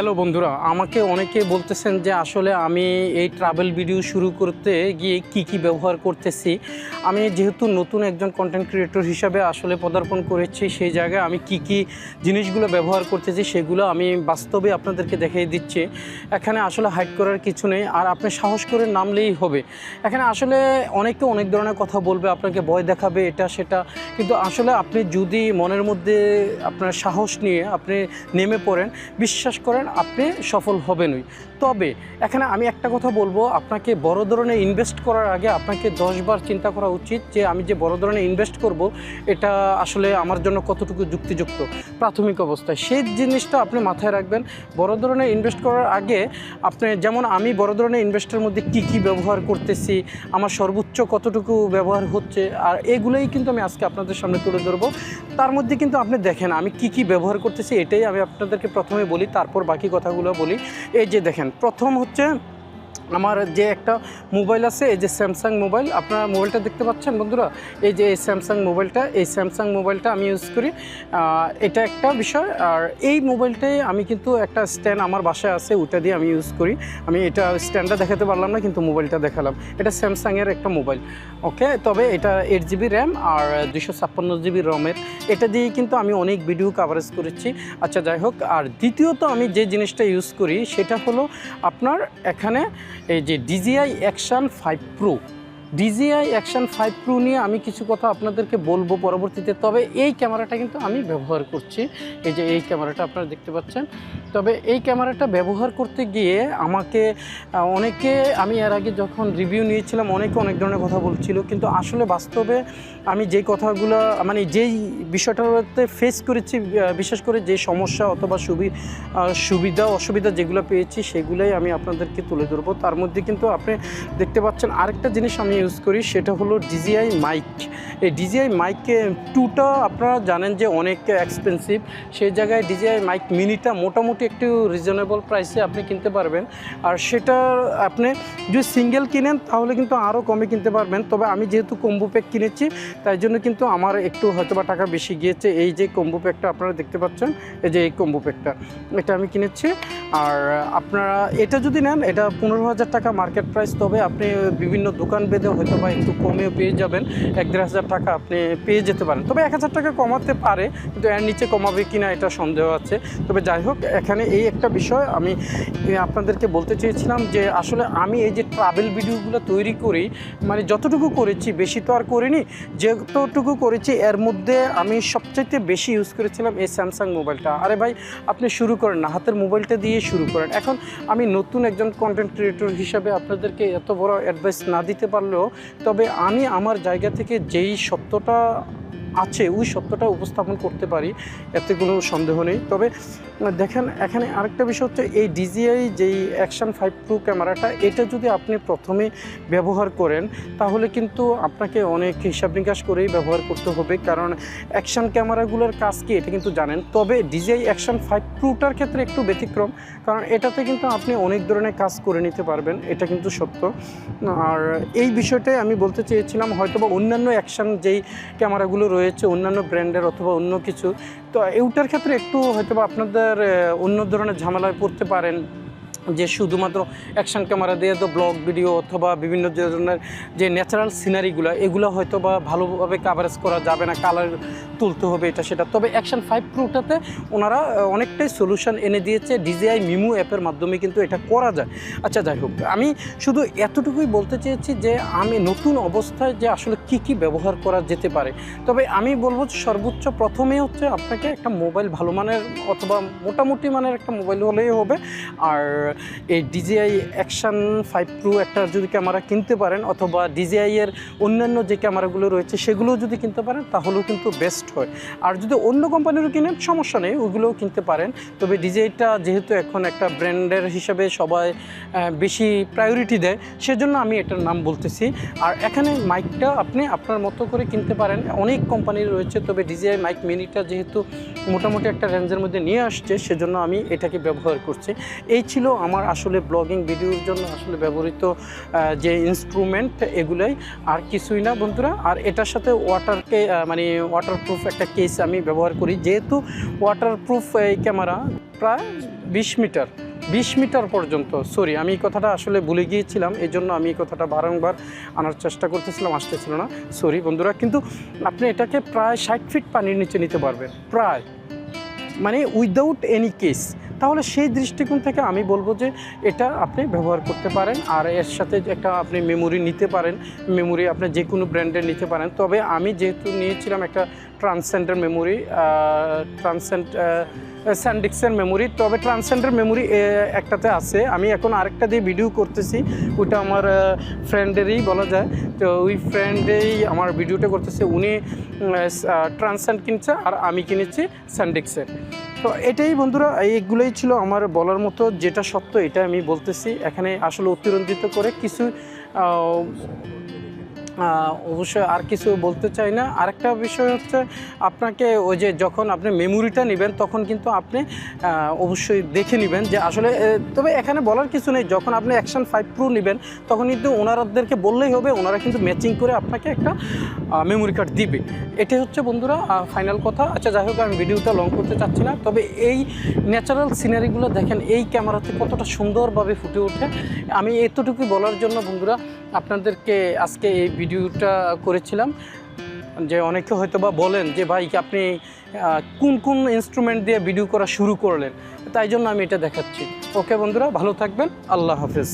Hello বন্ধুরা, আমাকে অনেকে বলতেছেন যে আসলে আমি এই ট্রাভেল ভিডিও শুরু করতে গিয়ে কি কি ব্যবহার করতেছি। আমি যেহেতু নতুন একজন কন্টেন্ট ক্রিয়েটর হিসাবে আসলে পদার্পণ করেছি, সেই জায়গায় আমি কি কি জিনিসগুলো ব্যবহার করতেছি সেগুলো আমি বাস্তবে আপনাদেরকে দেখিয়ে দিচ্ছি। এখানে আসলে হাইড করার কিছু নেই, আর আপনি সাহস করে নামলেই হবে। এখানে আসলে অনেকে অনেক ধরনের কথা বলবে, আপনাকে ভয় দেখাবে, এটা সেটা। কিন্তু আসলে আপনি যদি মনের মধ্যে আপনার সাহস নিয়ে আপনি নেমে পড়েন, বিশ্বাস করেন আপনি সফল হবেনই। তবে এখানে আমি একটা কথা বলব, আপনাকে বড় ধরনের ইনভেস্ট করার আগে আপনাকে দশবার চিন্তা করা উচিত যে আমি যে বড় ধরনের ইনভেস্ট করব, এটা আসলে আমার জন্য কতটুকু যুক্তিযুক্ত, প্রাথমিক অবস্থায়। সেই জিনিসটা আপনি মাথায় রাখবেন, বড় ধরনের ইনভেস্ট করার আগে আপনি যেমন আমি বড় ধরনের ইনভেস্টের মধ্যে কি কি ব্যবহার করতেছি, আমার সর্বোচ্চ কতটুকু ব্যবহার হচ্ছে, আর এগুলোই কিন্তু আমি আজকে আপনাদের সামনে তুলে ধরবো। তার মধ্যে কিন্তু আপনি দেখেন আমি কি কি ব্যবহার করতেছি, এটাই আমি আপনাদেরকে প্রথমে বলি, তারপর বাকি কথাগুলো বলি। এই যে দেখেন প্রথম হচ্ছে আমার যে একটা মোবাইল আছে, এই যে স্যামসাং মোবাইল, আপনারা মোবাইলটা দেখতে পাচ্ছেন বন্ধুরা? এই যে এই স্যামসাং মোবাইলটা, এই স্যামসাং মোবাইলটা আমি ইউজ করি। এটা একটা বিষয়, আর এই মোবাইলটাই আমি কিন্তু একটা স্ট্যান্ড আমার বাসায় আছে ওটা দিয়ে আমি ইউজ করি। আমি এটা স্ট্যান্ডটা দেখাতে পারলাম না, কিন্তু মোবাইলটা দেখালাম। এটা স্যামসাংয়ের একটা মোবাইল ওকে তবে এটা এইট জিবি র্যাম আর দুশো ছাপ্পান্ন জিবি রমের এটা দিয়ে কিন্তু আমি অনেক ভিডিও কাভারেজ করেছি। আচ্ছা যাই হোক, আর দ্বিতীয়ত আমি যে জিনিসটা ইউজ করি, সেটা হলো আপনার এখানে এই যে DJI action five pro DJI action five pro নিয়ে আমি কিছু কথা আপনাদেরকে বলব পরবর্তীতে। তবে এই ক্যামেরাটা কিন্তু আমি ব্যবহার করছি। এই যে এই ক্যামেরাটা আপনারা দেখতে পাচ্ছেন। তবে এই ক্যামেরাটা ব্যবহার করতে গিয়ে আমাকে অনেকে আমি এর আগে যখন রিভিউ নিয়েছিলাম, অনেকে অনেক ধরনের কথা বলছিল। কিন্তু আসলে বাস্তবে আমি যেই কথাগুলো মানে যেই বিষয়টাতে ফেস করেছি বিশেষ করে যে সমস্যা অথবা সুবি সুবিধা, অসুবিধা যেগুলো পেয়েছি, সেগুলোই আমি আপনাদেরকে তুলে ধরবো। তার মধ্যে কিন্তু আপনি দেখতে পাচ্ছেন আরেকটা জিনিস আমি ইউজ করি সেটা হলো ডিজিআই মাইক এই ডিজিআই মাইক টুটা আপনারা জানেন যে অনেক এক্সপেন্সিভ সেই জায়গায় ডিজিআই মাইক মিনিটা মোটামুটি একটু রিজনেবল প্রাইসে আপনি কিনতে পারবেন। আর সেটা আপনি যদি সিঙ্গেল কিনেন তাহলে কিন্তু আরও কমে কিনতে পারবেন। তবে আমি যেহেতু কম্বো প্যাক কিনেছি, তাই জন্য কিন্তু আমার একটু হয়তো বা টাকা বেশি গিয়েছে। এই যে কম্বো প্যাকটা আপনারা দেখতে পাচ্ছেন, এই যে এই কম্বো প্যাকটা এটা আমি কিনেছি। আর আপনারা এটা যদি নেন, এটা পনেরো হাজার টাকা মার্কেট প্রাইস তবে আপনি বিভিন্ন দোকান বেঁধে হয়তো বা একটু কমেও পেয়ে যাবেন। এক দেড় হাজার টাকা আপনি পেয়ে যেতে পারেন। তবে এক হাজার টাকা কমাতে পারে, কিন্তু এর নিচে কমাবে কি না এটা সন্দেহ আছে। তবে যাই হোক, এখানে এই একটা বিষয় আমি আপনাদেরকে বলতে চেয়েছিলাম যে, আসলে আমি এই যে ট্রাভেল ভিডিওগুলো তৈরি করি মানে যতটুকু করেছি, বেশি তো আর করিনি, যতটুকু করেছি, এর মধ্যে আমি সবচাইতে বেশি ইউজ করেছিলাম এই স্যামসাং মোবাইলটা আরে ভাই, আপনি শুরু করেন না, হাতের মোবাইলটা দিয়ে শুরু করেন। এখন আমি নতুন একজন কন্টেন্ট ক্রিয়েটর হিসাবে আপনাদেরকে এত বড় অ্যাডভাইস না দিতে পারলেও, তবে আমি আমার জায়গা থেকে যেই সত্যটা আছে, ওই সত্যটা উপস্থাপন করতে পারি, এতে কোনো সন্দেহ নেই। তবে, দেখেন, এখানে আরেকটা বিষয় হচ্ছে, এই ডিজিআই যেই অ্যাকশন ফাইভ প্রো ক্যামেরাটা, এটা যদি আপনি প্রথমে ব্যবহার করেন, তাহলে কিন্তু আপনাকে অনেক হিসাব নিকাশ করেই ব্যবহার করতে হবে। কারণ অ্যাকশন ক্যামেরাগুলোর কাজ কি, এটা কিন্তু জানেন। তবে ডিজিআই অ্যাকশন ফাইভ প্রোটার ক্ষেত্রে একটু ব্যতিক্রম, কারণ এটাতে কিন্তু আপনি অনেক ধরনের কাজ করে নিতে পারবেন, এটা কিন্তু সত্য। আর এই বিষয়টাই আমি বলতে চেয়েছিলাম হয়তো বা অন্যান্য অ্যাকশন যেই ক্যামেরাগুলো রয়েছে অন্যান্য ব্র্যান্ডের অথবা অন্য কিছু। তো এইটার ক্ষেত্রে একটু হয়তো আপনাদের অন্য ধরনের ঝামেলায় পড়তে পারেন। যে শুধুমাত্র অ্যাকশন ক্যামেরা দিয়ে তো ব্লগ ভিডিও অথবা বিভিন্ন ধরনের যে ন্যাচারাল সিনারিগুলো এগুলো হয়তো বা ভালোভাবে কাভারেজ করা যাবে না কালার তুলতে হবে এটা, সেটা। তবে অ্যাকশন ফাইভ প্রোটাতে ওনারা অনেকটাই সলিউশন এনে দিয়েছে ডিজিআই মিমু অ্যাপের মাধ্যমে কিন্তু এটা করা যায়। আচ্ছা যাই হোক, আমি শুধু এতটুকুই বলতে চেয়েছি যে আমি নতুন অবস্থায় যে আসলে কি কি ব্যবহার করা যেতে পারে। তবে আমি বলব যে সর্বোচ্চ প্রথমে হচ্ছে আপনাকে একটা মোবাইল ভালো মানের অথবা মোটামুটি মানের একটা মোবাইল হলেই হবে। আর এই ডিজিআই অ্যাকশান ফাইভ প্রো একটা যদি ক্যামেরা কিনতে পারেন অথবা ডিজিআই এর অন্যান্য যে ক্যামেরাগুলো রয়েছে, সেগুলোও যদি কিনতে পারেন, তাহলেও কিন্তু বেস্ট হয়। আর যদি অন্য কোম্পানিরও কিনেন, সমস্যা নেই ওইগুলোও কিনতে পারেন। তবে ডিজিআইটা যেহেতু এখন একটা ব্র্যান্ডের হিসাবে সবাই বেশি প্রায়োরিটি দেয়, সেজন্য আমি এটার নাম বলতেছি। আর এখানে মাইকটা আপনি আপনার মতো করে কিনতে পারেন। অনেক কোম্পানির রয়েছে, তবে ডিজিআই মাইক মিনিটা যেহেতু মোটামুটি একটা রেঞ্জের মধ্যে নিয়ে আসছে, সেজন্য আমি এটাকে ব্যবহার করছি। এই ছিল আমার আসলে ব্লগিং ভিডিওর জন্য আসলে ব্যবহৃত যে ইনস্ট্রুমেন্ট এগুলোই আর কিছুই না বন্ধুরা। আর এটার সাথে ওয়াটারকে মানে ওয়াটারপ্রুফ একটা কেস আমি ব্যবহার করি। যেহেতু ওয়াটারপ্রুফ এই ক্যামেরা প্রায় বিশ মিটার বিশ মিটার পর্যন্ত সরি আমি কথাটা আসলে ভুলে গিয়েছিলাম এই জন্য আমি কথাটা বারংবার আনার চেষ্টা করতেছিলাম, আসতেছিল না। সরি বন্ধুরা, কিন্তু আপনি এটাকে প্রায় ষাট ফিট পানির নিচে নিতে পারবেন, প্রায়। মানে উইদাউট এনি কেস তাহলে সেই দৃষ্টিকোণ থেকে আমি বলব যে এটা আপনি ব্যবহার করতে পারেন আর এর সাথে একটা আপনি মেমোরি নিতে পারেন মেমোরি আপনি যে কোনো ব্র্যান্ডের নিতে পারেন। তবে আমি যেহেতু নিয়েছিলাম একটা ট্রান্সেন্ডার মেমোরি ট্রান্সেন্ড স্যান্ডিক্সের মেমোরি তবে ট্রান্সেন্ডার মেমোরি একটাতে আছে। আমি এখন আরেকটা দিয়ে ভিডিও করতেছি। ওটা আমার ফ্রেন্ডেরই বলা যায়। তো ওই ফ্রেন্ডেই আমার ভিডিওটা করতেছে। উনি ট্রান্সেন্ড কিনছে আর আমি কিনেছি স্যান্ডিক্সের তো এটাই বন্ধুরা, এইগুলোই ছিল আমার বলার মতো যেটা সত্য এটা আমি বলতেছি। এখানে আসলে অতিরঞ্জিত করে কিছু অবশ্যই আর কিছু বলতে চাই না। আরেকটা বিষয় হচ্ছে আপনাকে ওই যে যখন আপনি মেমোরিটা নেবেন, তখন কিন্তু আপনি অবশ্যই দেখে নেবেন যে আসলে তবে এখানে বলার কিছু নেই। যখন আপনি অ্যাকশন ফাইভ প্রো নেবেন, তখন কিন্তু ওনারাদেরকে বললেই হবে, ওনারা কিন্তু ম্যাচিং করে আপনাকে একটা মেমোরি কার্ড দিবে। এটাই হচ্ছে বন্ধুরা ফাইনাল কথা। আচ্ছা যাই হোক, আমি ভিডিওটা লং করতে চাচ্ছি না। তবে এই ন্যাচারাল সিনারিগুলো দেখেন, এই ক্যামেরাতে কতটা সুন্দরভাবে ফুটে ওঠে। আমি এতটুকু বলার জন্য বন্ধুরা আপনাদেরকে আজকে এই ভিডিওটা করেছিলাম যে অনেকে হয়তো বা বলেন যে, ভাই আপনি কোন কোন ইনস্ট্রুমেন্ট দিয়ে ভিডিও করা শুরু করলেন? তাই জন্য আমি এটা দেখাচ্ছি। ওকে বন্ধুরা, ভালো থাকবেন। আল্লাহ হাফেজ।